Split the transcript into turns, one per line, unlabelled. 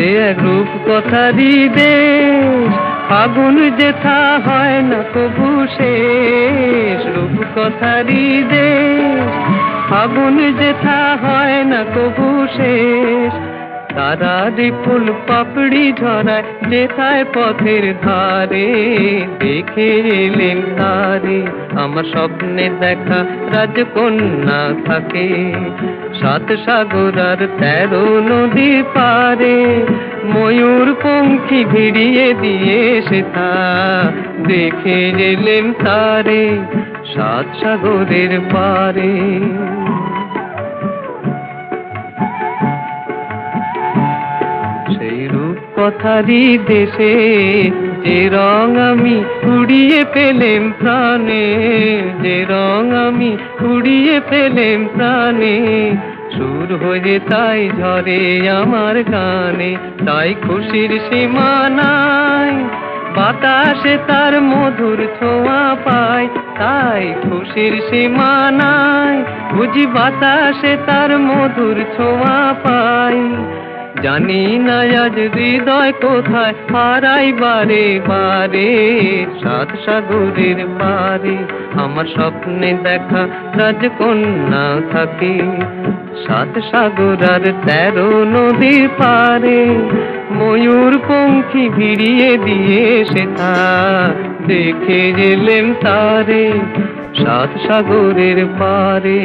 সে রূপ কথারি দেশ ফাগুন যেথা হয় না কবু শেষ। রূপ কথারি দেশ ফাগুন যেথা হয় না কবু শেষ। তারা ফুল পাপড়ি ঝরায় যেথায় পথের ধারে। দেখে এলেন তারে, আমার স্বপ্নে দেখা রাজকন্যা থাকে। সাত সাগর আর তেরো নদী পারে, ময়ূর পঙ্খী ভিড়িয়ে দিয়ে সেথা দেখে এলেন তারে, সাত সাগরের পারে। কথারই দেশে, যে রং আমি উড়িয়ে পেলেম প্রাণে, যে রং আমি উড়িয়ে পেলেম প্রাণে, সুর হয়ে তাই ঝরে আমার গানে, তাই খুশির সীমা নাই বাতাসে তার মধুর ছোঁয়া পায় তাই খুশির সীমা নাই বুঝি বাতাসে তার মধুর ছোঁয়া পায় জানি না আজ হৃদয় কোথায় হারাই বারে বারে সাত সাগরের পারে। আমার স্বপ্নে দেখা রাজকন্যা থাকে, সাত সাগর আর তেরো নদীর পারে। ময়ূর পঙ্খী ভিড়িয়ে দিয়ে সেথা দেখে গেলেম তারে, সাত সাগরের পারে।